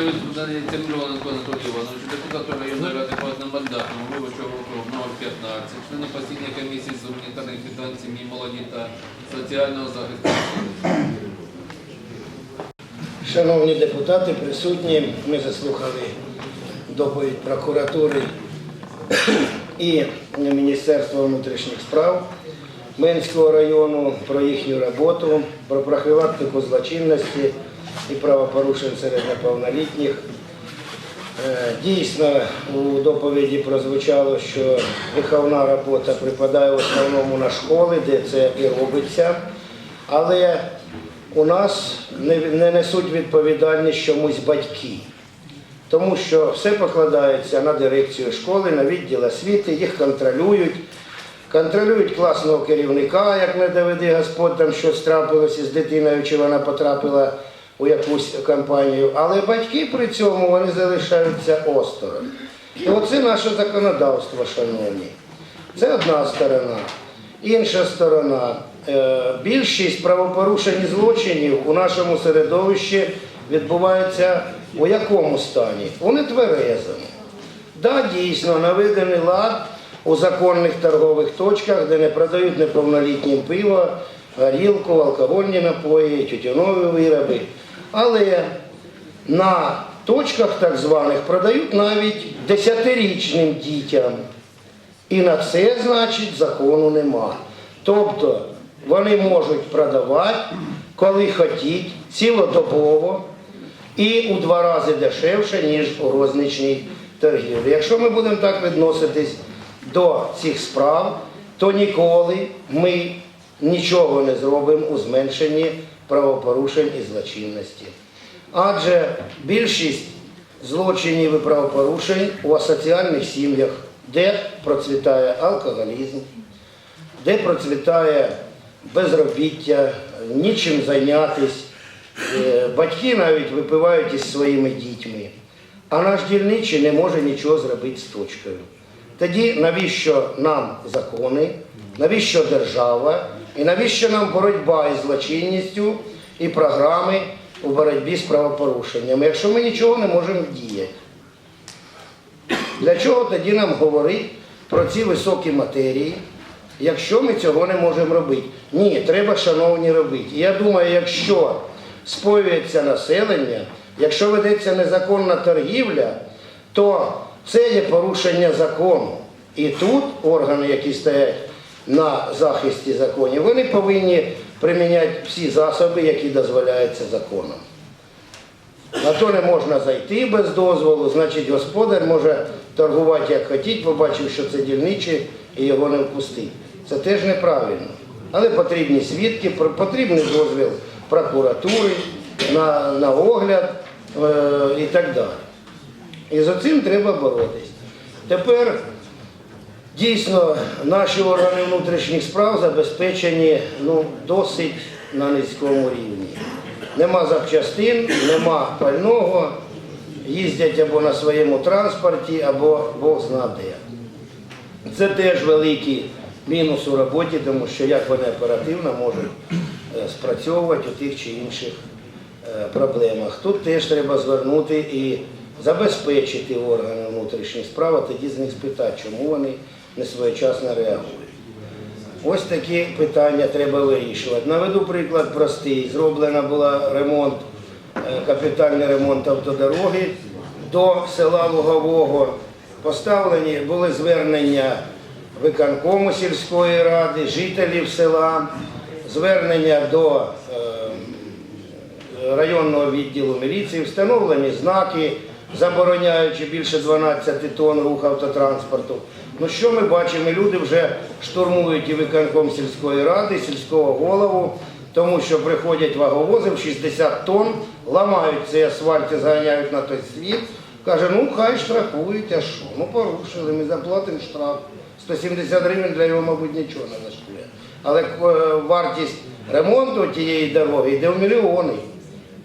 надається Мироненко Анатолію Івановичу, депутату районної ради по одномандатному виборчого округу номер 15, члену постійної комісії з гуманітарних питань сім'ї, молоді та соціального захисту. Шановні депутати, присутні, ми заслухали доповідь прокуратури і Міністерства внутрішніх справ Менського району про їхню роботу, про профілактику злочинності і правопорушень серед неповнолітніх. Е, Дійсно, у доповіді прозвучало, що виховна робота припадає в основному на школи, де це і робиться. Але у нас не, не несуть відповідальність чомусь батьки. Тому що все покладається на дирекцію школи, на відділ освіти, їх контролюють. Контролюють класного керівника, як не доведи Господь, там щось трапилося з дитиною, чи вона потрапила у якусь компанію. Але батьки при цьому вони залишаються осторонь. І оце наше законодавство, шановні. Це одна сторона. Інша сторона. Е, Більшість правопорушень і злочинів у нашому середовищі відбувається у якому стані? У нетверезому. Да, дійсно, наведений лад у законних торгових точках, де не продають неповнолітнім пиво, горілку, алкогольні напої, тютюнові вироби. Але на точках так званих продають навіть десятирічним дітям. І на це, значить, закону нема. Тобто вони можуть продавати, коли хотіть, цілодобово і у два рази дешевше, ніж у розничній торгівлі. Якщо ми будемо так відноситись до цих справ, то ніколи ми нічого не зробимо у зменшенні правопорушень і злочинності. Адже більшість злочинів і правопорушень у асоціальних сім'ях, де процвітає алкоголізм, де процвітає безробіття, нічим зайнятися. Е, Батьки навіть випивають із своїми дітьми, а наш дільничий не може нічого зробити з точкою. Тоді навіщо нам закони, навіщо держава і навіщо нам боротьба із злочинністю і програми у боротьбі з правопорушеннями, якщо ми нічого не можемо діяти? Для чого тоді нам говорити про ці високі матерії, якщо ми цього не можемо робити? Ні, треба, шановні, робити. І я думаю, якщо споюється населення, якщо ведеться незаконна торгівля, то це є порушення закону. І тут органи, які стоять на захисті законів, вони повинні приміняти всі засоби, які дозволяються законом. На то не можна зайти без дозволу, значить господар може торгувати як хотіть, побачив, що це дільничий і його не впустить. Це теж неправильно. Але потрібні свідки, потрібний дозвіл прокуратури на, на огляд е, і так далі. І за цим треба боротись. Тепер дійсно наші органи внутрішніх справ забезпечені ну, досить на низькому рівні. Нема запчастин, нема пального, їздять або на своєму транспорті, або Бог зна де. Це теж великий мінус у роботі, тому що як вони оперативно можуть е, спрацьовувати у тих чи інших е, проблемах. Тут теж треба звернути і забезпечити органи внутрішніх справ, а тоді з них спитати, чому вони не своєчасно реагують. Ось такі питання треба вирішувати. Наведу приклад простий. Зроблена була ремонт, е, капітальний ремонт автодороги до села Лугового. Поставлені були звернення виконкому сільської ради, жителів села, звернення до е, районного відділу міліції, встановлені знаки, забороняючи більше 12 тонн рух автотранспорту. Ну що ми бачимо? Люди вже штурмують і виконком сільської ради, сільського голову, тому що приходять ваговози в 60 тонн, ламають цей асфальт і заганяють на той світ. Каже, ну хай штрафують, а що? Ну порушили, ми заплатимо штраф. 170 гривень для його, мабуть, нічого не влаштує. Але е, вартість ремонту тієї дороги йде в мільйони.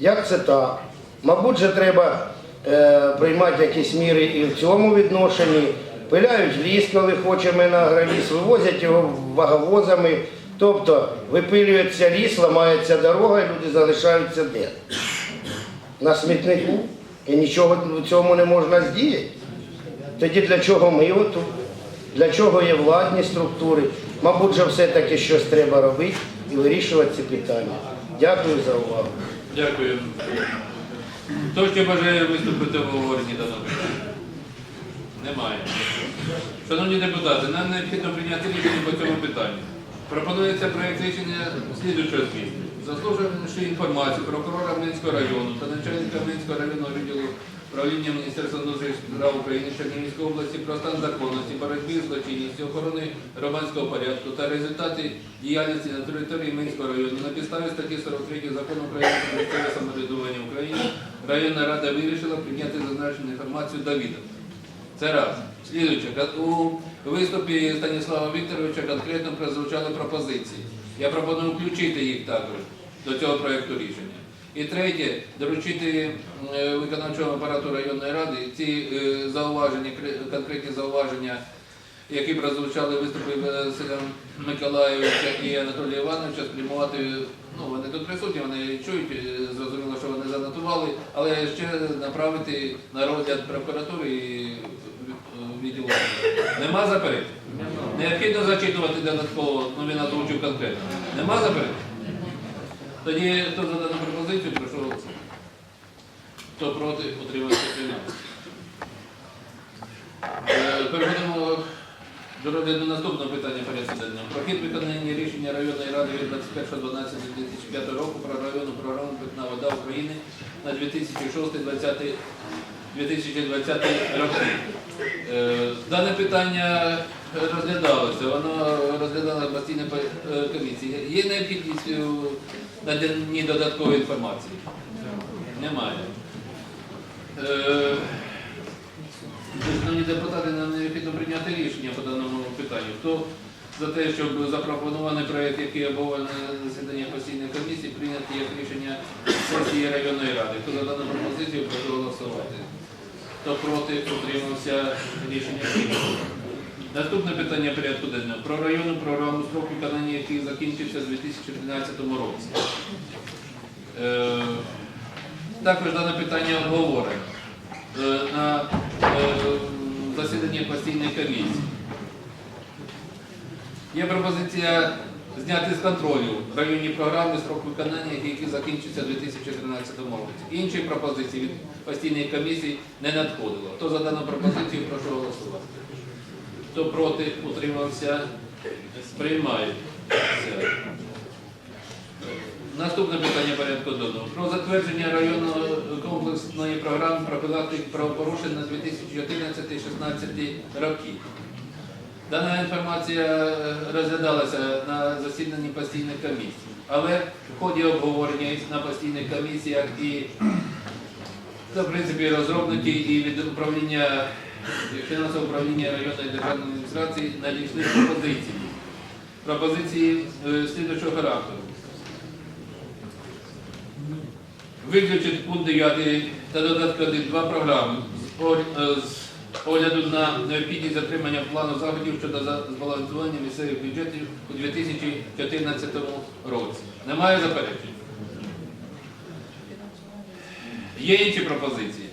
Як це так? Мабуть, же треба е, приймати якісь міри і в цьому відношенні. Пиляють ліс, коли хочемо на агроліс, вивозять його ваговозами. Тобто випилюється ліс, ламається дорога, і люди залишаються де? На смітнику. І нічого в цьому не можна здіяти. Тоді для чого ми отут? Для чого є владні структури? Мабуть, же все-таки щось треба робити і вирішувати ці питання. Дякую за увагу. Дякую. Хто ще бажає виступити в обговоренні даного питання? Немає. Шановні депутати, нам необхідно прийняти рішення по цьому питанню. Пропонується проєкт рішення слідуючого змісту. Заслуживши інформацію прокурора Минського району та начальника Минського районного відділу правління Міністерства внутрішніх справ України Чернігівської області про стан законності, боротьби з злочинністю, охорони громадського порядку та результати діяльності на території Минського району на підставі статті 43 закону України про місцеве самоврядування в Україні районна рада вирішила прийняти зазначену інформацію до відома. Це раз. Слідуюче, у виступі Станіслава Вікторовича конкретно прозвучали пропозиції. Я пропоную включити їх також до цього проєкту рішення. І третє, доручити е, виконавчому апарату районної ради ці е, зауваження, кре- конкретні зауваження, які прозвучали в виступі Василя Миколаївича і Анатолія Івановича, спрямувати. Ну, вони тут присутні, вони чують, е, зрозуміло, що вони занотували, але ще направити на розгляд прокуратури і е, відділу. Нема заперечень? Необхідно зачитувати додатково, ну він озвучив конкретно. Нема заперечень? Тоді хто за дану пропозицію, прошу. Хто проти, утримався 13. Е, Переходимо до розгляду наступного питання порядку денного. Про виконання рішення районної ради від 21.12.2005 року про районну програму Питна вода України на 2006-2020 2020 роки. Е, Дане питання розглядалося, воно розглядалося постійно комісії. Є необхідність у наданні додаткової інформації? Немає. Е, Шановні депутати, прийняти рішення по даному питанню. Хто за те, щоб запропонований проєкт, який обговорений на засіданні постійної комісії, прийняти як рішення сесії районної ради. Хто за дану пропозицію, прошу голосувати. Хто проти, утримався рішення прийнято. Наступне питання порядку денного. Про районну програму строк виконання яких закінчився з 2013 році. Е, також дане питання обговорено е, на е, засіданні постійної комісії. Є пропозиція зняти з контролю районні програми строк виконання, які закінчаться у 2013 році. Інші пропозиції від постійної комісії не надходило. Хто за дану пропозицію, прошу голосувати. Хто проти, утримався, сприймає. Наступне питання порядку денного. Про затвердження районної комплексної програми профілактики правопорушень на 2014-2016 роки. Дана інформація е, розглядалася на засіданні постійної комісії, але в ході обговорення на постійних комісіях і це, в принципі, розробники і від управління фінансового управління районної державної адміністрації надійшли пропозиції. Пропозиції е, слідуючого характеру. Виключити пункт 9 та додаток 1 два програми е, з огляду на необхідність затримання плану заходів щодо збалансування місцевих бюджетів у 2014 році. Немає заперечень? Є інші пропозиції?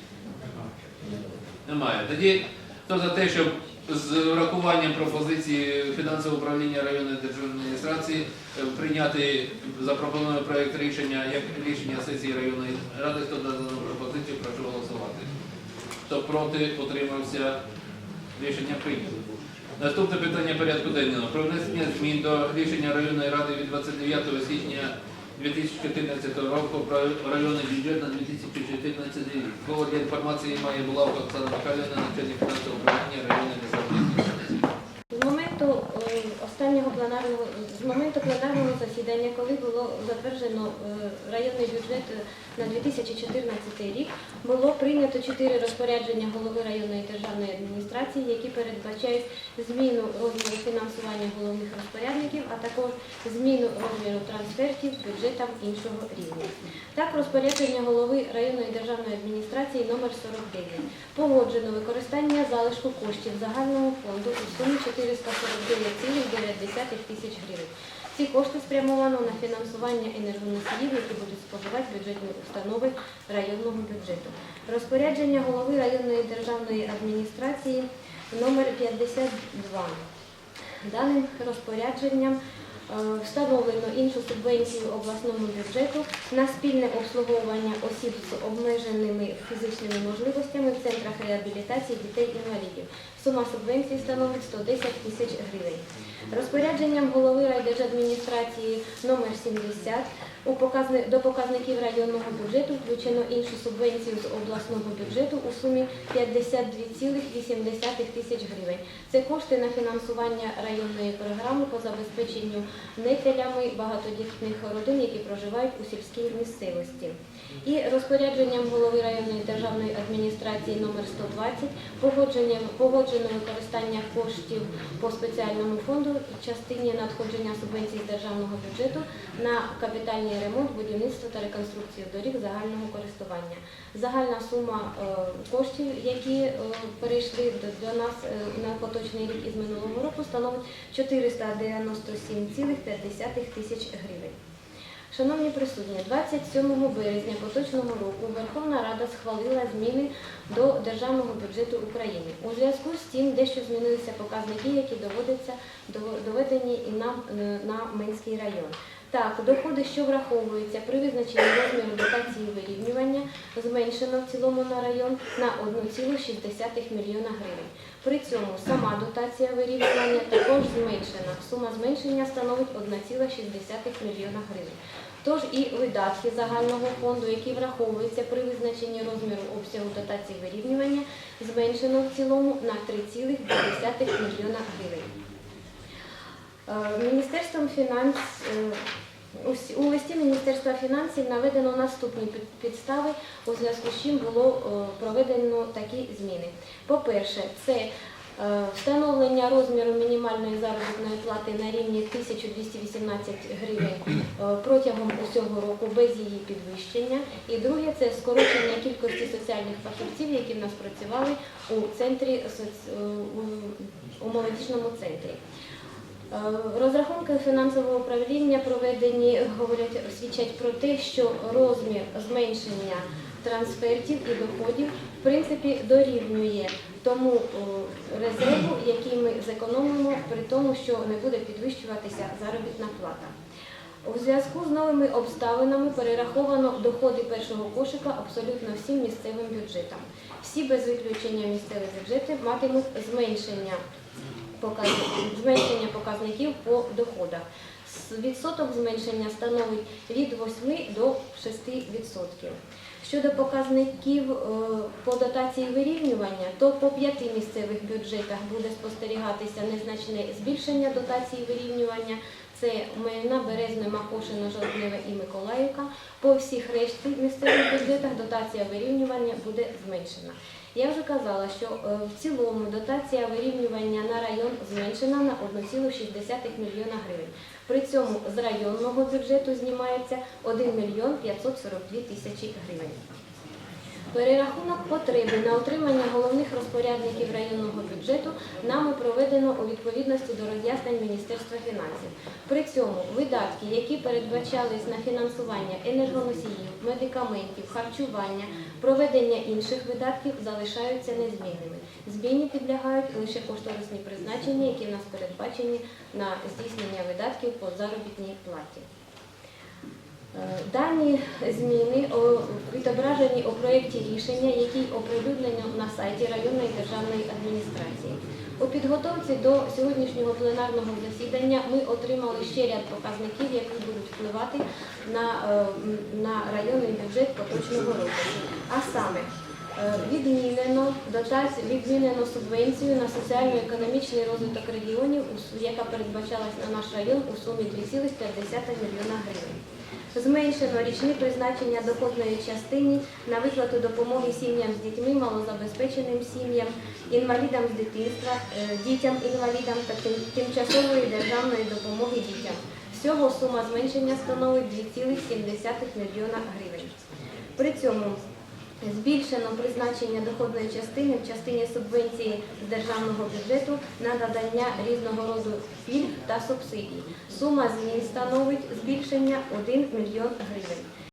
Немає. Тоді хто за те, щоб з врахуванням пропозиції фінансового управління районної державної адміністрації е, прийняти запропонований проєкт рішення як рішення сесії районної ради, хто дану пропозицію, прошу голосувати. Хто проти, утримався, рішення прийнято. Наступне питання порядку денного. Про внесення змін до рішення районної ради від 29 січня 2014 року про районний бюджет на 2014 рік. Слово для інформації має Булавка Оксана Михайлівна, начальник фінансового управління районної державної. З моменту е, останнього пленарного з моменту пленарного засідання, коли було затверджено е, районний бюджет на 2014 рік, було прийнято чотири розпорядження голови районної державної адміністрації, які передбачають зміну розміру фінансування головних розпорядників, а також зміну розміру трансфертів бюджетам іншого рівня. Так, розпорядження голови районної державної адміністрації номер 49 погоджено використання залишку коштів загального фонду у сумі 449,9 тисяч гривень. Ці кошти спрямовано на фінансування енергоносіїв, які будуть споживати бюджетні установи районного бюджету. Розпорядження голови районної державної адміністрації номер 52. Даним розпорядженням встановлено іншу субвенцію обласному бюджету на спільне обслуговування осіб з обмеженими фізичними можливостями в центрах реабілітації дітей-інвалідів. Сума субвенції становить 110 тисяч гривень. Розпорядженням голови райдержадміністрації номер 70 у показник, до показників районного бюджету включено іншу субвенцію з обласного бюджету у сумі 52,8 тисяч гривень. Це кошти на фінансування районної програми по забезпеченню нетелями багатодітних родин, які проживають у сільській місцевості. І розпорядженням голови районної державної адміністрації номер 120 погодженням погоджено використання коштів по спеціальному фонду в частині надходження субвенцій з державного бюджету на капітальний ремонт, будівництво та реконструкцію доріг загального користування. Загальна сума е, коштів, які е, перейшли до, до нас е, на поточний рік із минулого року, становить 497,5 тисяч гривень. Шановні присутні, 27 березня поточного року Верховна Рада схвалила зміни до Державного бюджету України. У зв'язку з тим, дещо змінилися показники, які доводяться до- доведені і нам е, на Минський район. Так, доходи, що враховуються при визначенні розміру дотації вирівнювання, зменшено в цілому на район на 1,6 мільйона гривень. При цьому сама дотація вирівнювання також зменшена. Сума зменшення становить 1,6 мільйона гривень. Тож і видатки загального фонду, які враховуються при визначенні розміру обсягу дотації вирівнювання, зменшено в цілому на 3,2 мільйона гривень. Е, Міністерством фінанс е, у листі Міністерства фінансів наведено наступні під- підстави, у зв'язку з чим було е, проведено такі зміни. По-перше, це встановлення розміру мінімальної заробітної плати на рівні 1218 гривень е, протягом усього року без її підвищення. І друге це скорочення кількості соціальних фахівців, які в нас працювали у центрі е, у- у молодіжному центрі. Е, Розрахунки фінансового управління проведені, говорять, свідчать про те, що розмір зменшення трансфертів і доходів в принципі дорівнює тому резерву, який ми зекономимо, при тому, що не буде підвищуватися заробітна плата. У зв'язку з новими обставинами перераховано доходи першого кошика абсолютно всім місцевим бюджетам. Всі без виключення місцеві бюджети матимуть зменшення показ- зменшення показників по доходах. Відсоток зменшення становить від 8 до 6%. Щодо показників е, по дотації вирівнювання, то по п'яти місцевих бюджетах буде спостерігатися незначне збільшення дотації вирівнювання. Це Мельна, Березне, Макошино, Жовтневе і Миколаївка. По всіх решті місцевих бюджетах дотація вирівнювання буде зменшена. Я вже казала, що е, в цілому дотація вирівнювання на район зменшена на 1,6 мільйона гривень. При цьому з районного бюджету знімається 1 мільйон 542 тисячі гривень. Перерахунок потреби на отримання головних розпорядників районного бюджету нами проведено у відповідності до роз'яснень Міністерства фінансів. При цьому видатки, які передбачались на фінансування енергоносіїв, медикаментів, харчування, проведення інших видатків залишаються незмінними. Зміні підлягають лише кошторисні призначення, які в нас передбачені на здійснення видатків по заробітній платі. Дані зміни відображені у проєкті рішення, який оприлюднено на сайті районної державної адміністрації. У підготовці до сьогоднішнього пленарного засідання ми отримали ще ряд показників, які будуть впливати на, е, на районний бюджет поточного року. А саме е, відмінено дотацію, відмінено субвенцію на соціально-економічний розвиток регіонів, яка передбачалась на наш район у сумі 2,5 мільйона гривень. Зменшено річне призначення доходної частини на виплату допомоги сім'ям з дітьми, малозабезпеченим сім'ям, інвалідам з дитинства, е, дітям-інвалідам та тимчасової державної допомоги дітям. Всього сума зменшення становить 2,7 мільйона гривень. При цьому Збільшено призначення доходної частини в частині субвенції з державного бюджету на надання різного роду пільг та субсидій. Сума змін становить збільшення 1 мільйон гривень.